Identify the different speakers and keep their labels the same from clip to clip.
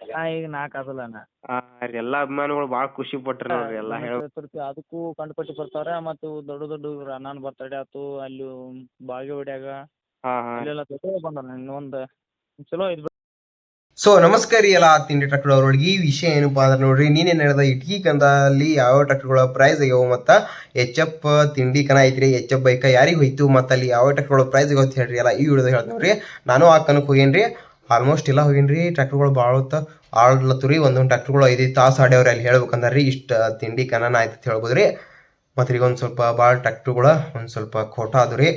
Speaker 1: ಹಾ ಈಗ ನಾಲ್ಕು ಆದಲ್ಲ ಅಣ್ಣ
Speaker 2: ಆ ರೀ ಎಲ್ಲಾ ಅಭಿಮಾನಿಗಳು ಬಾಳ ಖುಷಿ ಪಟ್ರು ನೋಡ್ರಿ ಎಲ್ಲಾ ಹೇಳ
Speaker 1: ಚತುರ್ಥಿ ಅದಕ್ಕೂ ಕಂಡಪಟ್ಟಿ ಬರ್ತಾವ್ರೆ ಮತ್ತು ಇವು ದೊಡ್ಡ ದೊಡ್ಡ ಇವ್ರು ಅಣ್ಣನ ಬರ್ತಡೇ ಆತು ಅಲ್ಲಿ ಬಾಗೇವಾಡ್ಯಾಗ
Speaker 2: ಹಾ ಹಾ.
Speaker 1: ಇಲ್ಲೆಲ್ಲ ದೊಡ್ಡ ಬಂದಾರ. ಇನ್ನೊಂದು ಚಲೋ ಐತಿ ಬಿಡು.
Speaker 3: ಸೊ ನಮಸ್ಕಾರ ರೀ ಎಲ್ಲ ತಿಂಡಿ ಟ್ರಕ್ಟರ್ ಅವ್ರೊಳಗೆ ಈ ವಿಷಯ ಏನಪ್ಪಾ ಅಂದ್ರೆ ನೋಡ್ರಿ ನೀನೇ ನಡೆದ ಇಟ್ಕಿ ಕಂದಲ್ಲಿ ಯಾವ ಟ್ರಕ್ಟರ್ಗಳ ಪ್ರೈಸ್ ಆಗ್ಯಾವ ಮತ್ತ ಎಚ್ ಎಫ್ ತಿಂಡಿ ಕನ ಐತ್ರಿ ಎಚ್ ಎಫ್ ಬೈಕ ಯಾರಿಗೆ ಹೋಯ್ತು ಮತ್ತು ಅಲ್ಲಿ ಯಾವ ಟ್ರಕ್ಟರ್ಗಳ ಪ್ರೈಸ್ ಆಗ್ಯಾವ ಅಂತ ಹೇಳ್ರಿ ಎಲ್ಲ ಈ ವಿಡಿಯೋದಾಗ ಹೇಳ್ತೇವೆ ರೀ ನಾನು ಆ ಕನಕ್ಕೆ ಹೋಗೇನ್ರಿ. ಆಲ್ಮೋಸ್ಟ್ ಎಲ್ಲ ರೀ ಟ್ರ್ಯಾಕ್ಟರ್ಗಳು ಭಾಳ ಹೊತ್ತು ಆಡ್ಲತ್ತು ರೀ ಒಂದೊಂದು ಟ್ರ್ಯಾಕ್ಟರ್ಗಳು ಐದೈದು ತಾಸು ಆಡ್ಯಾವ್ರಿ ಅಲ್ಲಿ ಹೇಳ್ಬೇಕಂದ್ರೆ. ರೀ ಇಷ್ಟು ತಿಂಡಿ ಕನನ ಆಯ್ತು ಅಂತ ಹೇಳ್ಬೋದು ರೀ ಮತ್ತು ಈಗ ಒಂದು ಸ್ವಲ್ಪ ಭಾಳ ಟ್ರ್ಯಾಕ್ಟರ್ಗಳು ಒಂದು ಸ್ವಲ್ಪ ಖೋಟಾ ಅದು ರೀ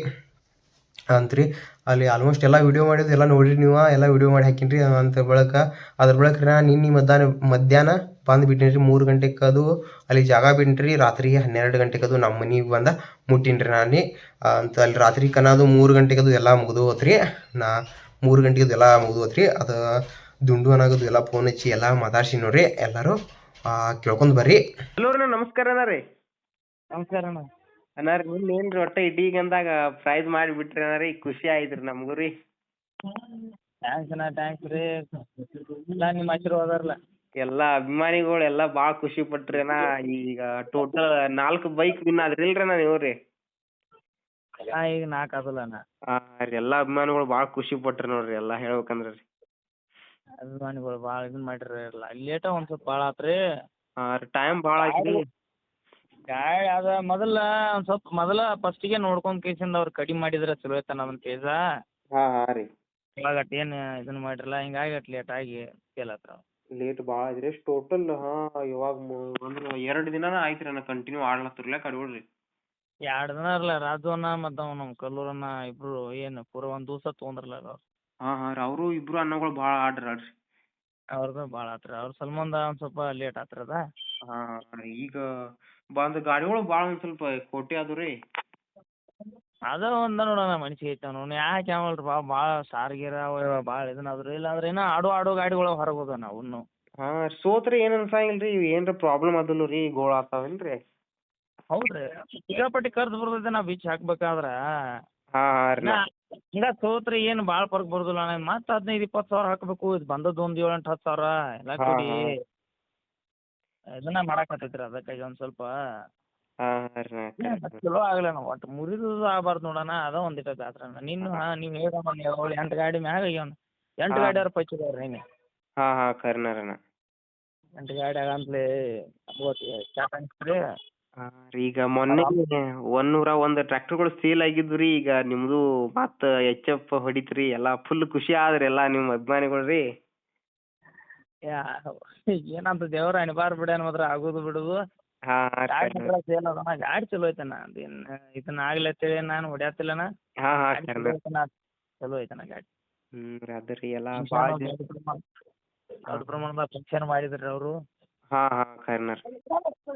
Speaker 3: ಅಂತ್ರಿ. ಅಲ್ಲಿ ಆಲ್ಮೋಸ್ಟ್ ಎಲ್ಲ ವಿಡಿಯೋ ಮಾಡಿದ್ದು ಎಲ್ಲ ನೋಡಿರಿ ನೀವು. ಎಲ್ಲ ವಿಡಿಯೋ ಮಾಡಿ ಹಾಕಿನ್ರಿ. ಅಂತ ಬಳಕ ಅದ್ರ ಬಳಕ ನಾ ನಿನ್ನೆ ಮಧ್ಯಾಹ್ನ ಮಧ್ಯಾಹ್ನ ಬಂದು ಬಿಟ್ಟಿನಿ ರೀ ಮೂರು ಗಂಟೆಗೆ ಅದು ಅಲ್ಲಿ ಜಾಗ ಬಿಟ್ಟಿನಿ ರಾತ್ರಿ ಹನ್ನೆರಡು ಗಂಟೆಗೆ ಅದು ನಮ್ಮ ಮನೆಗೆ ಬಂದ ಮುಟ್ಟಿನಿ ರೀ ನಾನು. ಅಂತ ಅಲ್ಲಿ ರಾತ್ರಿ ಕನದು ಮೂರು ಗಂಟೆಗೆ ಅದು ಎಲ್ಲ ಮುಗಿದು ಹೋತ್ರಿ ನಾ ಮೂರು ಗಂಟೆಗೆ ಎಲ್ಲ ಅದ ಅದು ದುಂಡು ಅನ್ನೋದು ಎಲ್ಲ ಫೋನ್ ಹಚ್ಚಿ ಎಲ್ಲ ಮಾತಾಡ್ಸಿ ನೋಡ್ರಿ ಎಲ್ಲರೂ ಕೇಳ್ಕೊಂಡು ಬರ್ರಿ.
Speaker 2: ಹಲೋ ರೀ ನಮಸ್ಕಾರ ಅಣ್ಣ ರೀ.
Speaker 1: ನಮಸ್ಕಾರ ಅಣ್ಣ.
Speaker 2: ಅಣ್ಣ ರೀ ನಿನ್ನೆ ಏನ್ರಿ ಒಟ್ಟ ಇಡೀ ಗಂದಾಗ ಪ್ರೈಸ್ ಮಾಡಿ ಬಿಟ್ರಿ ಅಣ್ಣ ರೀ ಖುಷಿ ಆಯ್ತು ರೀ ನಮಗೂ ರೀ.
Speaker 1: ಥ್ಯಾಂಕ್ಸ್ ಅಣ್ಣ ಟ್ಯಾಂಕ್ಸ್ ರೀ. ಎಲ್ಲ ನಿಮ್ಮ ಆಶೀರ್ವಾದ ಅಲ್ಲ
Speaker 2: ಎಲ್ಲಾ ಅಭಿಮಾನಿಗಳು ಎಲ್ಲಾ ಭಾಳ ಖುಷಿ ಪಟ್ರಿ ಅಣ್ಣ. ಈಗ ಟೋಟಲ್ ನಾಲ್ಕು ಬೈಕ್ ವಿನ್ ಆದ್ರಿ ಇಲ್ರಿ ಅಣ್ಣ ನೀವು ರೀ.
Speaker 1: ಹಾ ಈಗ ನಾಲ್ಕು ಅದಲ್ಲ ಅಣ್ಣ
Speaker 2: ಆ ರೀ ಎಲ್ಲಾ ಅಭಿಮಾನಿಗಳು ಭಾಳ ಖುಷಿ ಪಟ್ರಿ ನೋಡ್ರಿ ಎಲ್ಲಾ ಹೇಳ್ಬೇಕಂದ್ರ ರೀ.
Speaker 1: ಅಭಿಮಾನಿಗಳು ಭಾಳ ಇದನ್ನ ಮಾಡಿರಿ ಎಲ್ಲ. ಲೇಟ ಒಂದ್ ಸ್ವಲ್ಪ ಭಾಳ ಆತ್ರಿ
Speaker 2: ರೀ. ಟೈಮ್ ಭಾಳ ಆಯ್ತು
Speaker 1: ಗಾಳಿ ಅದ ಮೊದಲ ಒಂದ್ ಸ್ವಲ್ಪ ಮೊದಲ ಫಸ್ಟಿಗೆ ನೋಡ್ಕೊಂಡ್ ಕೇಸಿಂದ ಅವ್ರು ಕಡಿಮೆ ಮಾಡಿದ್ರ ಚಲೋ ಐತೆ ನಮ್ಮ ಕೇಸ.
Speaker 2: ಹಾ ಹಾ ರೀ.
Speaker 1: ಏನು ಇದನ್ನ ಮಾಡಿರಲ್ಲ ಹಿಂಗಾಗಿ ಅಟ್ ಲೇಟ್ ಆಗಿ ಫೇಲ್ ಆತ್ರ
Speaker 2: ಲೇಟ್ ಭಾಳ ಆದ್ರಿ ಟೋಟಲ್ ಹಾ ಇವಾಗ ಅಂದ್ರ ಎರಡ್ ದಿನಾನ ಆಯ್ತ್ರಿ ಅಣ್ಣ ಕಂಟಿನ್ಯೂ ಆಡ್ಲತ್ತಿರ್ಲ ಕಡಿಬಿಡ್ರಿ
Speaker 1: ಎರಡು ದಿನ ಇರಲ್ಲ ರಾಜು ಅಣ್ಣ ಮತ್ತು ಅವ ನಮ್ಮ ಕಲ್ಲೂರಣ್ಣ ಇಬ್ರು ಏನು ಪೂರ ಒಂದು ದಿವಸ ತೊಗೊಂಡ್ರಲ್ಲ ಅವ್ರು
Speaker 2: ಹಾ ಹಾಂ ರೀ. ಅವರು ಇಬ್ರು ಅಣ್ಣಗಳು ಭಾಳ ಆಡ್ರಿ ಅಲ್ರಿ
Speaker 1: ಅವ್ರದ್ದು ಭಾಳ ಆತ್ರಿ. ಅವ್ರ ಸಲ್ಮಂದ ಒಂದು ಸ್ವಲ್ಪ ಲೇಟ್ ಆತ್ರದ
Speaker 2: ಹಾಂ ಈಗ ಬಂದ್ ಗಾಡಿಗಳು ಭಾಳ ಒಂದ್ ಸ್ವಲ್ಪ ಕೋಟಿ ಅದು ರೀ.
Speaker 1: ಅದ ಒಂದ ನೋಡೋಣ ಮನ್ಸಿಗೆ ಐತೆ ನೋಡಿ ಯಾಕೆ ಅವಲ್ರಿ ಬಾ ಭಾಳ ಸಾರ್ ಗೀರ್ ಅವ ಭಾಳ ಇದನ್ನ ಅದ್ರಿ ಇಲ್ಲಾಂದ್ರೆ ಏನೋ ಆಡು ಆಡೋ ಗಾಡಿಗಳು ಹೊರಗೆ ಹೋದ ನಾವು
Speaker 2: ಹಾ ಸೋತ್ರಿ ಏನು ಅನ್ಸಂಗಿಲ್ಲ ರೀ ಏನ್ರ ಪ್ರಾಬ್ಲಮ್ ಅದಲ್ಲ ರೀ ಗೋಳ
Speaker 1: ಹೌದ್ರಿ. ಸಿಕ್ಕಾಪಟ್ಟಿ ಖರ್ಚು ಬರ್ತೈತೆ ನಾ ಬೀಚ್ ಹಾಕ್ಬೇಕಾದ್ರ.
Speaker 2: ಹಾ ಹಾ ರೀ.
Speaker 1: ನಾ ಹಿಂಗ ಸೋತ್ರಿ ಏನು ಭಾಳ ಫರ್ಕ್ ಬರೋದಿಲ್ಲ ಅಣ್ಣ ಮತ್ತೆ ಹದಿನೈದು ಇಪ್ಪತ್ತು ಸಾವಿರ ಹಾಕ್ಬೇಕು. ಇದು ಬಂದದ್ದು ಒಂದು ಏಳು ಎಂಟು ಹತ್ತು ಸಾವಿರ. ಎಲ್ಲ ಕೂಡಿ
Speaker 2: ಇದನ್ನ
Speaker 1: ಇದನ್ನ ಮಾಡಾಕತ್ತೈತ್ರಿ ಅದಕ್ಕಾಗಿ ಒಂದು ಸ್ವಲ್ಪ.
Speaker 2: ರೀ.
Speaker 1: ಚಲೋ ಆಗ್ಲಿಲ್ಲ ಒಟ್ಟು ಮುರಿದು ಆಗ್ಬಾರ್ದು ನೋಡೋಣ. ಅದ ಒಂದಿಟ ಅಣ್ಣ ನೀನು ಹಾ ನೀವು ಹೇಳ್ದಮ್ಮ ಏಳು ಎಂಟು ಗಾಡಿ ಮ್ಯಾಗ ಆಗ್ಯಾವ ಎಂಟು. ಗಾಡಿ ಅವ್ರ ಪಚ್ಚಿದವ್ರಿ ನೀನು.
Speaker 2: ಹಾ ಹಾ ಕರ್ನಾರಣ ರೀ
Speaker 1: ಎಂಟು ಗಾಡಿ ಆಗಂತ್ಲೇ ಚಾಟ್ ಅನ್ಸ್ರಿ
Speaker 2: ಹಾ ರೀ ಈಗ ಮೊನ್ನೆ ಒಂದೂರ ಒಂದ್ ಟ್ರ್ಯಾಕ್ಟರ್ಗಳು ಸೇಲ್ ಆಗಿದ್ವು ರೀ ಈಗ ನಿಮ್ದು ಮತ್ತ ಎಚ್ ಎಫ್ ಹೊಡಿತ್ರಿ ಎಲ್ಲಾ ಫುಲ್ ಖುಷಿ ಆದ್ರಿ ಎಲ್ಲಾ ನಿಮ್ ಅಭಿಮಾನಿಗಳು ರೀ.
Speaker 1: ಯಾ ಏನಂತ ದೇವ್ರ ಅನಿವಾರ್ಯ ಬಿಡ್ಯಾನ ಮಾತ್ರ ಆಗೋದು ಬಿಡುದು.
Speaker 2: ಹಾ ಹಾ
Speaker 1: ಗಾಡಿ. ಮಾತ್ರ ಸೇಲ್ ಅದನ ಗಾಡಿ ಚಲೋ ಐತನ ಅದೇನು ಇದನ್ನ ಆಗ್ಲಿ ಅಂತೇಳಿ ನಾನು ಹೊಡ್ಯಾತಿಲ್ಲನ
Speaker 2: ಹಾ ಹಾ
Speaker 1: ಗಾಡಿ ಚಲೋ ಐತನ ಚಲೋ ಗಾಡಿ.
Speaker 2: ಹ್ಮ್ ರೀ ಅದ ರೀ ಎಲ್ಲಾ ಭಾಳ
Speaker 1: ದೊಡ್ಡ ಪ್ರಮಾಣ- ದೊಡ್ಡ ಪ್ರಮಾಣದಾಗ ಫಂಕ್ಷನ್ ಮಾಡಿದ್ರಿ ಅವರು.
Speaker 2: ಹಾ ಹಾ ಖರೇನ ರೀ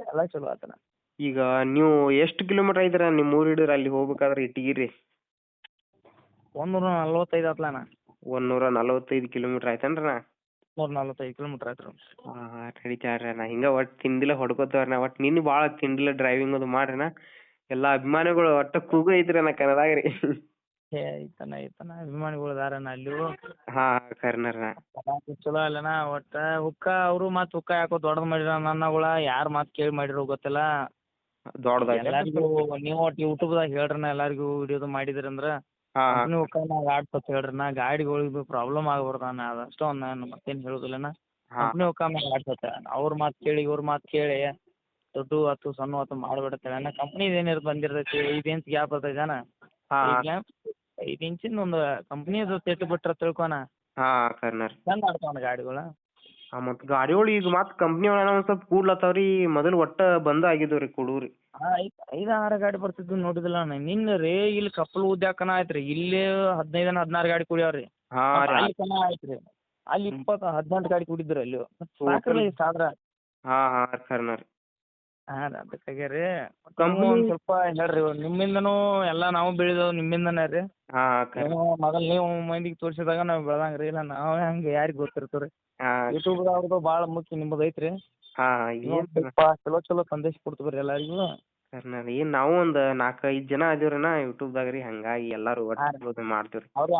Speaker 1: ಎಲ್ಲ ಚಲೋ ಆತಣ್ಣ
Speaker 2: ಈಗ ನೀವು ಎಷ್ಟು ಕಿಲೋಮೀಟರ್ ಐತ್ರ ನಿಮ್ಮ ಊರು ಹಿಡಿದ್ರೆ ಅಲ್ಲಿ ಹೋಗ್ಬೇಕಾದ್ರೆ ಒಂದು
Speaker 1: ನೂರ ನಲ್ವತ್ತೈದು ಆತ್ಲಣ್ಣ
Speaker 2: ಒಂದ್ನೂರ ನಲವತ್ತೈದು ಕಿಲೋಮೀಟರ್ ಆಯ್ತೇನ್ರಿ ಅಣ್ಣ?
Speaker 1: ನೂರ ನಲ್ವತ್ತೈದು ಕಿಲೋಮೀಟ್ರ್ ಆಯ್ತು
Speaker 2: ಹಾ ಹಾ ನಾ ಅಣ್ಣ. ಒಟ್ಟು ತಿಂದಿಲ್ಲ ತಿಂಡಿಲ ನಾ ಒಟ್ಟು ನಿನ್ನೆ ಭಾಳ ತಿಂದಿಲ್ಲ ಡ್ರೈವಿಂಗ್ ಅದು ಮಾಡ್ರಣ್ಣ ಎಲ್ಲಾ ಅಭಿಮಾನಿಗಳು ಒಟ್ಟು ಕೂಗು ಐತ್ರಿ ಅಣ್ಣ ಕನ್ನಡಾಗ ರೀ
Speaker 1: ಏ ಐತನ ಐತನ ಅಭಿಮಾನಿಗಳು ಅದಾರಣ್ಣ ಅಲ್ಲಿಯೂ
Speaker 2: ಹಾ ಖರೇನ ರೀ ಅಣ್ಣ
Speaker 1: ಚಲೋ ಅಲ್ಲಣ್ಣ ಒಟ್ಟು ಹುಕ್ಕ ಅವರು ಮತ್ತೆ ಹುಕ್ಕ ಯಾಕೋ ದೊಡ್ಡದು ಮಾಡಿರ ನನ್ನಗಳ ಯಾರು ಮಾತು ಕೇಳಿ ಮಾಡಿರೋ ಗೊತ್ತಿಲ್ಲ. ಎಲ್ಲಾರಿಗೂ ನೀವು ಒಟ್ಟು ಯೂಟ್ಯೂಬ್ದಾಗ ನಾ ಎಲ್ಲಾರಿಗೂ ವಿಡಿಯೋದು ಮಾಡಿದ್ರಿ ಅಂದ್ರ
Speaker 2: ಹಾ. ಹಾ
Speaker 1: ನಾ ಗಾಡಿ ಸ್ವಲ್ಪ ಹೇಳ್ರಣ್ಣ ಗಾಡಿಗಳಿಗೆ ಪ್ರಾಬ್ಲಮ್ ಆಗ್ಬಾರ್ದು ನಾ ಅದಷ್ಟ ಒಂದ್ ನಾನು ಮತ್ತೇನ್ ಹೇಳುದಿಲ್ಲನ.
Speaker 2: ಹಾ.
Speaker 1: ಹುಕ್ಕ ಮೇಲೆ ಗಾಡಿ ಸ್ವಲ್ಪ ಅವ್ರ ಮಾತ್ ಕೇಳಿ ಇವ್ರ ಮಾತ್ ಕೇಳಿ ದೊಡ್ಡ ಆತು ಸಣ್ಣ ಆತು ಮಾಡ್ಬಿಡತ್ತೇಳಿ ಅಣ್ಣ ಕಂಪ್ನಿ ಏನಿರ್ ಬಂದಿರ್ತೈತಿ ಐದು ಇಂಚ್ ಗ್ಯಾಪ್ ಇರ್ತೈತಿ ಅಣ್ಣ. ಐದ್ ಇಂಚಿಂದ ಒಂದು ಕಂಪ್ನಿದು ತೆಟ್ಟು ಬಿಟ್ರ ತಿಳ್ಕೊಣ ಚಂದ ಆಡ್ತಾವ ಗಾಡಿಗಳು.
Speaker 2: ಮತ್ತ್ ಗಾಡಿಗಳು ಈಗ ಮತ್ತ್ ಕಂಪ್ನಿ ಒಳಗ ಒಂದ್ ಸ್ವಲ್ಪ ಕೂಡ್ಲತ್ತಾವ್ರಿ ಮೊದಲ್ ಒಟ್ಟ ಬಂದ ಆಗಿದ್ವು ರೀ ಕೊಡೂರಿ.
Speaker 1: ಹಾ ಐದ್ ಐದು ಆರು ಗಾಡಿ ಬರ್ತಿದ್ವು ನೋಡಿದಿಲ್ಲ ನಿನ್ನ ನಿನ್ನೆ ರೀ ಇಲ್ಲಿ ಕಪ್ಪಲ್ ಉದ್ಯಾಕನ ಆಯ್ತು ರೀ ಇಲ್ಲಿ ಹದಿನೈದನ ಹದಿನಾರು ಗಾಡಿ ಕುಡಿಯವ್ರಿ.
Speaker 2: ಹಾ ರೀ
Speaker 1: ಅಲ್ಲಿ ಕನ ಆಯ್ತು ರೀ ಅಲ್ಲಿ ಇಪ್ಪತ್ತು ಹದಿನೆಂಟು ಗಾಡಿ ಕುಡಿದ್ರು ಅಲ್ಲಿ. ಸಾಕ್ರಿ ಇಷ್ಟ್ ಆದ್ರ.
Speaker 2: ಹಾ ಹಾ ಖರೇನ ರೀ
Speaker 1: ಹಾ ರೀ ಅದಕ್ಕಾಗೆ ರೀ
Speaker 2: ಕಮ್ಮಿ
Speaker 1: ಒಂದ್ ಸ್ವಲ್ಪ ಹೇಳ್ರಿ ನಿಮ್ಮಿಂದನೂ ಎಲ್ಲಾ ನಾವು ಬೆಳೆದವ್ ನಿಮ್ಮಿಂದನೇ ರೀ. ನೀವು ಮೊದಲ್ ನೀವು ಮಂದಿಗೆ ತೋರಿಸಿದಾಗ ನಾವು ಬೆಳ್ದಂಗ್ ರೀ ಇಲ್ಲ ನಾವು ಹಂಗೆ ಯಾರಿಗ್ ಗೊತ್ತಿರ್ತದೆ ರೀ
Speaker 2: ಹಾ
Speaker 1: ಯೂಟ್ಯೂಬ್ದವ್ರದ್ದು ಭಾಳ ಮುಖ್ಯ ನಿಮ್ಮದು ಐತ್ರಿ. ಸ್ವಲ್ಪ ಚಲೋ ಚಲೋ ಸಂದೇಶ ಕೊಡ್ತೀವಿ ಎಲ್ಲರಿಗೂ.
Speaker 2: ರೀ ಏನ್ ನಾವು ಒಂದ್ ನಾಲ್ಕೈದ್ ಜನ ಅದೀವ್ರಣ್ಣ ಯೂಟ್ಯೂಬ್ದಾಗ ರೀ ಹಂಗಾಗಿ ಎಲ್ಲಾರು ಒಟ್ಟು ಮಾಡ್ತೀವ್ರಿ.
Speaker 1: ಅವ್ರು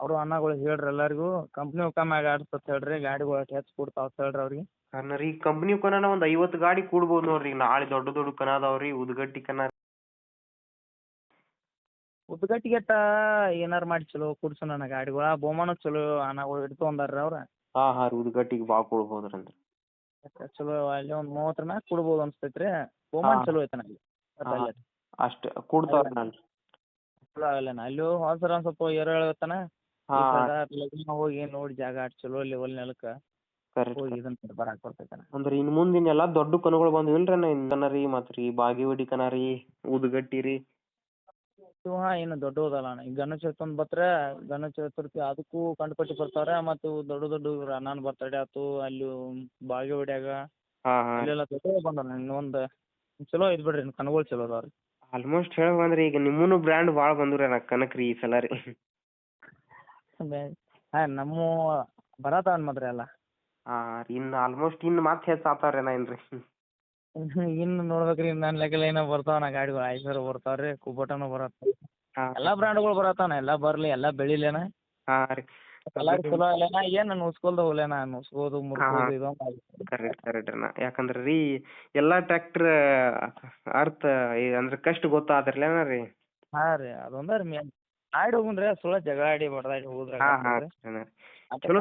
Speaker 1: ಅವರು ಅಣ್ಣಗಳು ಹೇಳ್ರಿ ಎಲ್ಲರಿಗೂ ಕಂಪ್ನಿ ಮ್ಯಾಗ ಆಡ್ಸತ್ ಹೇಳ್ರಿ ಗಾಡಿಗಳು ಹೆಚ್ಚು ಕೊಡ್ತಾವ ಹೇಳ್ರಿ ಅವ್ರಿಗೆ.
Speaker 2: ಅಣ್ಣ ರೀ ಕಂಪ್ನಿ ಕನನ ಒಂದು ಐವತ್ತು ಗಾಡಿ ಕೂಡ್ಬೋದು ನೋಡ್ರಿ. ನಾಳೆ ದೊಡ್ಡ ದೊಡ್ಡ ಕನ ಅದಾವ್ರಿ ಉದ್ಗಟ್ಟಿ ಕನ
Speaker 1: ಉದ್ಗಟ್ಟಿಗೆಟ್ಟ ಏನಾರ ಮಾಡಿ ಚಲೋ ಕೊಡ್ಸೋಣ ಅಣ್ಣ ಗಾಡಿಗಳ. ಬಹುಮಾನ ಚಲೋ ಅನಗಳು ಇಡ್ತು ಅಂದಾರ ಅವ್ರ.
Speaker 2: ಹಾ ಹಾ ರೀ ಉದ್ಗಟ್ಟಿಗೆ ಭಾಳ ಕೊಡ್ಬೋದ್ರಿ ಅಂದ್ರೆ.
Speaker 1: ಚಲೋ ಅಲ್ಲಿ ಒಂದು ಮೂವತ್ತರ ಮ್ಯಾಗ ಕೊಡ್ಬೋದು ಅನ್ಸ್ತೈತ್ರಿ. ಬಹುಮಾನ
Speaker 2: ಹಾ.
Speaker 1: ಚಲೋ ಐತಣ್ಣ ಅಲ್ಲಿ
Speaker 2: ಅಷ್ಟ ಕೊಡ್ತಾವ್ರಿ ನಾನು.
Speaker 1: ಚಲೋ ಆಗಲ್ಲ ಅಲ್ಲಿ ಹೋದ್ಸರ ಒಂದು ಸ್ವಲ್ಪ ಏರು ಹೇಳ್ತಾನ.
Speaker 2: ಹಾ
Speaker 1: ಹೋಗಿ ನೋಡಿ ಜಾಗ ಅಷ್ಟ್ ಚಲೋ ಲೆವೆಲ್ ನೆಲಕ್ಕ
Speaker 2: ಕರೆಕ್ಟ್
Speaker 1: ಹೋಗಿ ಇದನ್ನ ಬರಾಕ್ ಬರ್ತೈತಣ್ಣ
Speaker 2: ಅಂದ್ರೆ ಇನ್ ಮುಂದಿನ ಎಲ್ಲಾ ದೊಡ್ಡ ಕನಗಳು ಬಂದಿವಿಲ್ರಿ ಅಣ್ಣ ಇಂದನ ರೀ ಮತ್ತ್ ರೀ ಬಾಗಿವಡಿ ಕನರಿ ಉದ್ಗಟ್ಟಿ ರೀ.
Speaker 1: ಇವು ಹಾಂ ಇನ್ನು ಅಣ್ಣ. ಈಗ ಗಣೇಶ ಚತುರ್ಥಿ ಬತ್ರೆ ಗಣೇಶ ಚತುರ್ಥಿ ಅದಕ್ಕೂ ಕಂಡುಪಟ್ಟಿ ಬರ್ತಾವ್ರೆ ಮತ್ತು ದೊಡ್ಡ ದೊಡ್ಡ ಇವ್ರು ಅಣ್ಣನ ಬರ್ತಡೇ ಆತು ಅಲ್ಲಿ ಬಾಗೇವಾಡ್ಯಾಗ
Speaker 2: ಹಾ ಹಾ.
Speaker 1: ಇಲ್ಲೆಲ್ಲ ದೊಡ್ಡ ಬಂದವ ಇನ್ನೊಂದು ಚಲೋ ಐತೆ ಬಿಡ್ರಿ ಇನ್ನು ಕನುಗಳು ಚಲೋ ಅದಾವ ರೀ.
Speaker 2: ಆಲ್ಮೋಸ್ಟ್ ಹೇಳ ಬಂದ್ರಿ ಈಗ ನಿಮ್ಮೂನು ಬ್ರ್ಯಾಂಡ್ ಭಾಳ ಬಂದ್ರಿ ಅಣ್ಣ ಕನಕ್ ರೀ ಈ ಸಲ ರೀ.
Speaker 1: ಹಾಂ ನಮ್ಮ ಬರತಾವ ಮಾತ್ರ ಎಲ್ಲ
Speaker 2: ಹಾ ರೀ ಇನ್ನು ಆಲ್ಮೋಸ್ಟ್ ಇನ್ನು ಮತ್ತೆ ಹೆಚ್ಚು ಆತಾವ್ರಿ ನಾ ಏನ್ರಿ?
Speaker 1: ಇನ್ನು ನೋಡ್ಬೇಕ್ರಿ ನನ್ನ ಲೆಕ್ಕಲ್ಲಿ ಏನೋ ನಾ ಗಾಡಿಗಳು ಐಸರ್ ಬರ್ತಾವ್ರಿ ಕುಬೋಟನು ಬರತ್ತ.
Speaker 2: ಹಾ.
Speaker 1: ಎಲ್ಲ ಬ್ರ್ಯಾಂಡ್ಗಳು ಬರತ್ತಾನ ಎಲ್ಲ ಬರಲಿ ಎಲ್ಲ ಬೆಳಿಲೇನ?
Speaker 2: ಹಾ ರೀ.
Speaker 1: ಕಲರ್ ಚಲೋ ಅಲ್ಲೇನ ಏನು ನುಸ್ಕೊಲ್ದ ಹೋಲೇನ ನುಸ್ಕೋದು ಮುರ್ಕೋದು
Speaker 2: ಕರೆಕ್ಟ್ ಕರೆಕ್ಟ್ ಅಣ್ಣ ಯಾಕಂದ್ರೆ ರೀ ಎಲ್ಲಾ ಟ್ರ್ಯಾಕ್ಟರ್ ಅರ್ಥ ಈ- ಅಂದ್ರೆ ಕಷ್ಟ ಗೊತ್ತಾದ್ರಲ್ಲೇನ ರೀ?
Speaker 1: ಹಾಂ ರೀ ಅದೊಂದ ರೀ ಮೇನ್ ಆಡಿ ಹೋಗುನ್ರಿ ಸುಳ್ಳ ಜಗಳ ಆಡಿ ಬಡ್ದಾಡಿ ಹೋದ್ರೆ
Speaker 2: ಚಲೋ.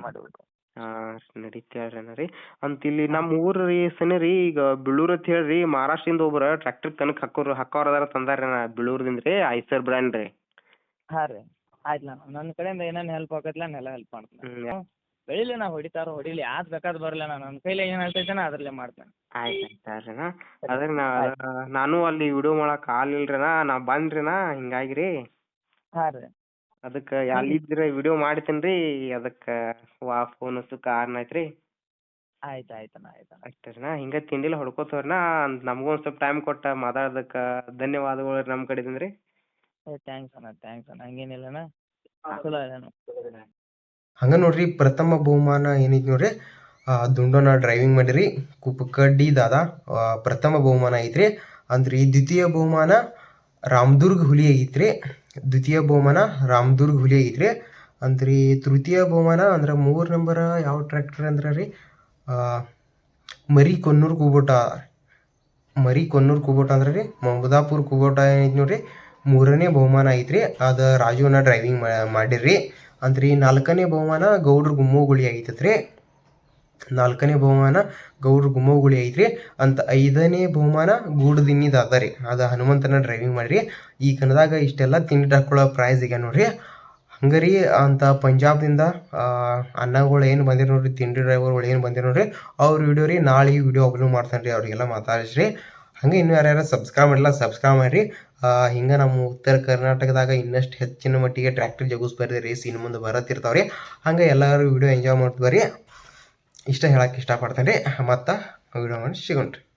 Speaker 1: ಮಾಡಿಬಿಟ್ಟು.
Speaker 2: ಹಾ ನಡೀತಾ ಹೇಳ್ರಿ ಅಣ್ಣ ರೀ ಅಂತ ಇಲ್ಲಿ ನಮ್ಮ ಊರು ರೀ ಸನಿ ರೀ ಈಗ ಬೀಳೂರ್ ಅಂತ ಹೇಳ್ರಿ ಮಹಾರಾಷ್ಟ್ರದಿಂದ ಒಬ್ರು ಟ್ರ್ಯಾಕ್ಟರ್ ಕನಕ್ ಹಾಕೋರು ಹಾಕೋರು ಅದಾರ ತಂದಾರ ನಾ ಬೀಳೂರ್ದಿಂದ ರೀ ಐಸರ್ ಬ್ರ್ಯಾಂಡ್ ರೀ.
Speaker 1: ಹಾಂ ರೀ ಆಯ್ತು ನಾನು ನನ್ನ ಕಡೆಯಿಂದ ಏನೇನು ಹೆಲ್ಪ್ ಆಗತ್ತಲ್ಲ ನೆಲ ಹೆಲ್ಪ್ ಮಾಡ್ತೀನಿ. ಬೆಳಿಲಿ ನಾ ಹೊಡಿತಾರ ಹೊಡಿಲಿ ಯಾವ್ದು ಬೇಕಾದ್ ಬರಲ್ಲ ನಾನು ನನ್ನ ಕೈಲಿ ಏನು ಹೇಳ್ತೈತೆ ಅದ್ರಲ್ಲೇ ಮಾಡ್ತೇನೆ.
Speaker 2: ಆಯ್ತು ಆಯ್ತು ಅಣ್ಣ ಅದ್ರ ನಾ ನಾನು ಅಲ್ಲಿ ವಿಡಿಯೋ ಮಾಡಕ್ಕೆ ಆಗಲಿಲ್ಲ ಅಣ್ಣ ನಾ ಬಂದ್ರಿ ಅಣ್ಣ ಹಿಂಗಾಗಿ ರೀ
Speaker 1: ಹಾಂ ರೀ.
Speaker 2: ಅದಕ್ಕೆ ಅಲ್ಲಿದ್ರೆ ವಿಡಿಯೋ ಮಾಡ್ತೇನ್ರಿ ಅದಕ್ಕ ಅದಕ್ಕೆ ವಾ ಫೋನ್ ಹಚ್ಚಕ್ಕೆ ಕಾರಣ ಐತ್ರಿ.
Speaker 1: ಆಯ್ತು ಆಯ್ತಣ್ಣ ಆಯ್ತಣ್ಣ
Speaker 2: ಅಷ್ಟೇ ರೀ ಹಿಂಗೆ ತಿಂಡಿಲ್ಲ ಹೊಡ್ಕೋತವ್ರಣ್ಣ ನಮಗೂ ಒಂದು ಸ್ವಲ್ಪ ಟೈಮ್ ಕೊಟ್ಟ ಮಾತಾಡದಕ್ಕ ಧನ್ಯವಾದಗಳು ನಮ್ಮ ಕಡೆದಿಂದ ರೀ
Speaker 1: ಥ್ಯಾಂಕ್ಸ್ ಅಣ್ಣ ಥ್ಯಾಂಕ್ಸ್ ಅಣ್ಣ ಹಂಗೇನಿಲ್ಲಣ್ಣ ಚಲೋ
Speaker 3: ಹಂಗೆ ನೋಡ್ರಿ ಪ್ರಥಮ ಬಹುಮಾನ ಏನೈತಿ ನೋಡ್ರಿ ಆ, ದುಂಡೋನ ಡ್ರೈವಿಂಗ್ ಮಾಡಿರಿ ಕುಪ್ಪಕಡ್ಡಿ ದಾದ ಆ, ಪ್ರಥಮ ಬಹುಮಾನ ಐತ್ರಿ. ಈ ದ್ವಿತೀಯ ಬಹುಮಾನ ರಾಮದುರ್ಗ ಹುಲಿ ಐತ್ರಿ. ದ್ವಿತೀಯ ಬಹುಮಾನ ರಾಮದುರ್ಗ ಹುಲಿ ಐತ್ರಿ. ಅಂದ್ರಿ ತೃತೀಯ ಬಹುಮಾನ ಅಂದ್ರೆ ಮೂರು ನಂಬರ್ ಯಾವ ಟ್ರ್ಯಾಕ್ಟರ್ ಅಂದ್ರೆ ರೀ? ಮರಿ ಕೊನ್ನೂರು ಕುಬೋಟ. ಮರಿ ಕೊನ್ನೂರು ಕುಬೋಟ ಅಂದ್ರೆ ರೀ ಮಮದಾಪುರ್ ಕುಬೋಟ ಏನೈತಿ ನೋಡ್ರಿ, ಮೂರನೇ ಬಹುಮಾನ ಐತ್ರಿ. ಅದು ರಾಜುನ ಡ್ರೈವಿಂಗ್ ಮಾಡಿರ್ರಿ. ಅಂದ್ರಿ ನಾಲ್ಕನೇ ಬಹುಮಾನ ಗೌಡ್ರ ಗುಮ್ಮೋಗುಳಿ ಐತತ್ರಿ ನಾಲ್ಕನೇ ಬಹುಮಾನ ಗೌಡ್ರ ಗುಮ್ಮಗುಳಿ ಐತ್ರಿ. ಅಂತ ಐದನೇ ಬಹುಮಾನ ಗೂಡದಿನ್ನಿದ ಅದ ರೀ ಅದು ಹನುಮಂತನ ಡ್ರೈವಿಂಗ್ ಮಾಡ್ರಿ. ಈ ಕನ್ನದಾಗ ಇಷ್ಟೆಲ್ಲ ತಿಂಡಿ ಹಾಕೊಳ್ಳೋ ಪ್ರೈಸ್ ಈಗ ನೋಡ್ರಿ. ಹಂಗರಿ ಅಂತ ಪಂಜಾಬ್ದಿಂದ ಅನ್ನಗಳು ಏನು ಬಂದಿರ ನೋಡ್ರಿ, ತಿಂಡಿ ಡ್ರೈವರ್ಗಳು ಏನು ಬಂದಿರ ನೋಡ್ರಿ, ಅವ್ರ ವಿಡಿಯೋ ರೀ ನಾಳೆ ವಿಡಿಯೋ ಅಪ್ಲೋಡ್ ಮಾಡ್ತಾನೆ ರೀ ಅವ್ರಿಗೆಲ್ಲ ಮಾತಾಡಿಸ್ರಿ. ಹಂಗೆ ಇನ್ನೂ ಯಾರ್ಯಾರು ಸಬ್ಸ್ಕ್ರೈಬ್ ಮಾಡಿಲ್ಲ ಸಬ್ಸ್ಕ್ರೈಬ್ ಮಾಡಿರಿ. ಹಿಂಗೆ ನಮ್ಮ ಉತ್ತರ ಕರ್ನಾಟಕದಾಗ ಇನ್ನಷ್ಟು ಹೆಚ್ಚಿನ ಮಟ್ಟಿಗೆ ಟ್ರ್ಯಾಕ್ಟರ್ ಜಗಿಸ್ಬಾರ್ದು ರೇಸ್ ಇನ್ನು ಮುಂದೆ ಬರತ್ತಿರ್ತಾವ್ರಿ. ಹಂಗೆ ಎಲ್ಲರೂ ವಿಡಿಯೋ ಎಂಜಾಯ್ ಮಾಡ್ತಾರೆ ಇಷ್ಟ ಹೇಳಕ್ಕೆ ಇಷ್ಟಪಡ್ತೇನೆ. ರೀ ಮತ್ತು ವಿಡಿಯೋ ಮಾಡಿ